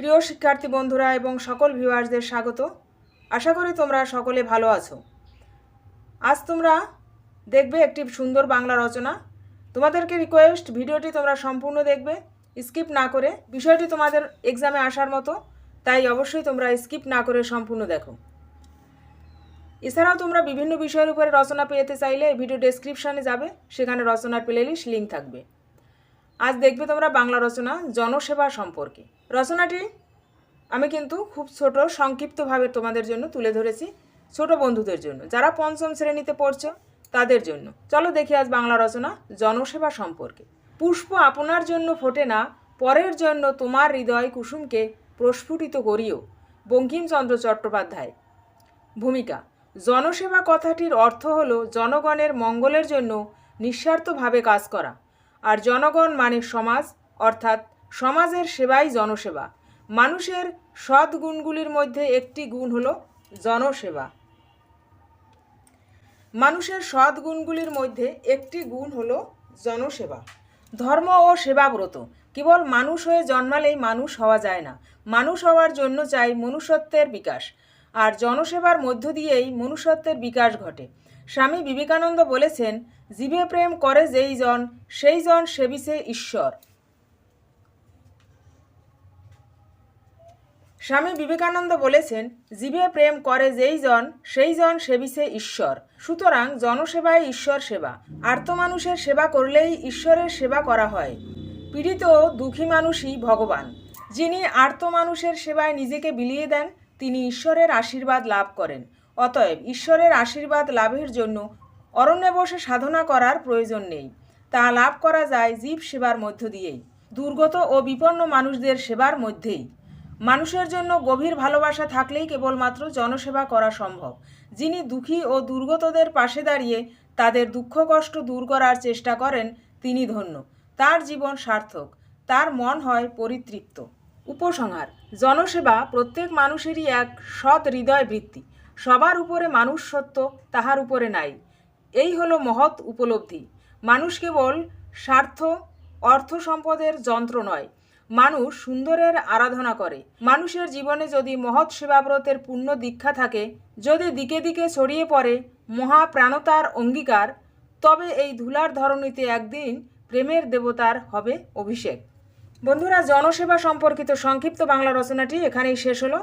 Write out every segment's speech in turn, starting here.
প্রিয় শিক্ষার্থী বন্ধুরা এবং সকল ভিউয়ার্সদের স্বাগত। আশা করি তোমরা সকলে ভালো আছো। আজ তোমরা দেখবে একটি সুন্দর বাংলা রচনা। তোমাদেরকে রিকোয়েস্ট ভিডিওটি তোমরা সম্পূর্ণ দেখবে স্কিপ না করে। বিষয়টি তোমাদের এক্সামে আসার মতো, তাই অবশ্যই তোমরা স্কিপ না করে সম্পূর্ণ দেখো। এছাড়াও তোমরা বিভিন্ন বিষয়ের উপরে রচনা পেতে চাইলে ভিডিও ডেসক্রিপশানে যাবে, সেখানে রচনার প্লেলিস্ট লিঙ্ক থাকবে। আজ দেখবে তোমরা বাংলা রচনা জনসেবা সম্পর্কে। রচনাটি আমি কিন্তু খুব ছোট, সংক্ষিপ্তভাবে তোমাদের জন্য তুলে ধরেছি ছোট বন্ধুদের জন্য। যারা পঞ্চম শ্রেণীতে পড়ছো, তাদের জন্য। চলো দেখি আজ বাংলা রচনা জনসেবা সম্পর্কে। পুষ্প আপনার জন্য ফোটে না, পরের জন্য তোমার হৃদয় কুসুমকে প্রস্ফুটিত করিও। বঙ্কিমচন্দ্র চট্টোপাধ্যায়। ভূমিকা, জনসেবা কথাটির অর্থ হল জনগণের মঙ্গলের জন্য নিঃস্বার্থভাবে কাজ করা। আর জনগণ মানে সমাজ, অর্থাৎ সমাজের সেবাই জনসেবা। মানুষের সৎ গুণগুলির মধ্যে একটি গুণ হল জনসেবা। মানুষের সৎ গুণগুলির মধ্যে একটি গুণ হল জনসেবা। ধর্ম ও সেবাব্রত। কেবল মানুষ হয়ে জন্মালেই মানুষ হওয়া যায় না। মানুষ হওয়ার জন্য চাই মনুষ্যত্বের বিকাশ। আর জনসেবার মধ্য দিয়েই মনুষ্যত্বের বিকাশ ঘটে। স্বামী বিবেকানন্দ বলেছেন জীবে প্রেম করে যেই জন সেই জন সেবিছে ঈশ্বর। স্বামী বিবেকানন্দ বলেছেন জীবে প্রেম করে যেই জন সেই জন সেবিছে ঈশ্বর। সুতরাং জনসেবাই ঈশ্বর সেবা। আর্ত মানুষের সেবা করলেই ঈশ্বরের সেবা করা হয়। পীড়িত দুঃখী মানুষই ভগবান। যিনি আর্ত মানুষের সেবায় নিজেকে বিলিয়ে দেন, তিনি ঈশ্বরের আশীর্বাদ লাভ করেন। অতএব ঈশ্বরের আশীর্বাদ লাভের জন্য অরণ্যে বসে সাধনা করার প্রয়োজন নেই। তা লাভ করা যায় জীব সেবার মধ্য দিয়েই, দুর্গত ও বিপন্ন মানুষদের সেবার মধ্যেই। মানুষের জন্য গভীর ভালোবাসা থাকলেই কেবলমাত্র জনসেবা করা সম্ভব। যিনি দুঃখী ও দুর্গতদের পাশে দাঁড়িয়ে তাদের দুঃখ কষ্ট দূর করার চেষ্টা করেন, তিনি ধন্য। তার জীবন সার্থক, তার মন হয় পরিতৃপ্ত। উপসংহার, জনসেবা প্রত্যেক মানুষেরই এক সৎ হৃদয় বৃত্তি সবার উপরে মানুষ সত্য তাহার উপরে নাই। এই হলো মহৎ উপলব্ধি। মানুষ কেবল স্বার্থ, অর্থ সম্পদের যন্ত্র নয়, মানুষ সুন্দরের আরাধনা করে। মানুষের জীবনে যদি মহৎ সেবাব্রতের পূর্ণ দীক্ষা থাকে, যদি দিকে দিকে ছড়িয়ে পড়ে মহাপ্রাণতার অঙ্গীকার, তবে এই ধুলার ধরনীতে একদিন প্রেমের দেবতার হবে অভিষেক। বন্ধুরা, জনসেবা সম্পর্কিত সংক্ষিপ্ত বাংলা রচনাটি এখানেই শেষ হলো।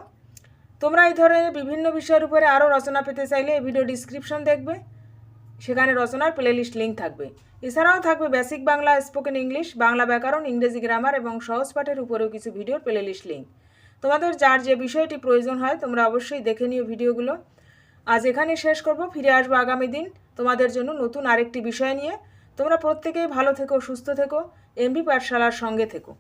তোমরা এই ধরনের বিভিন্ন বিষয়ের উপরে আরও রচনা পেতে চাইলে এই ভিডিও ডিসক্রিপশন দেখবে। সেখানে রচনার প্লেলিস্ট লিঙ্ক থাকবে। এছাড়াও থাকবে basic Bangla spoken English Bangla ব্যাকরণ, ইংরেজি গ্রামার এবং সহজ পাঠের উপরেও কিছু ভিডিওর প্লেলিস্ট লিঙ্ক তোমাদের যার যে বিষয়টি প্রয়োজন হয়, তোমরা অবশ্যই দেখে নিও ভিডিওগুলো আজ এখানে শেষ করব, ফিরে আসব আগামী দিন তোমাদের জন্য নতুন আরেকটি বিষয় নিয়ে। তোমরা প্রত্যেকেই ভালো থেকো, সুস্থ থেকো এমবি পাঠশালার সঙ্গে থেকো।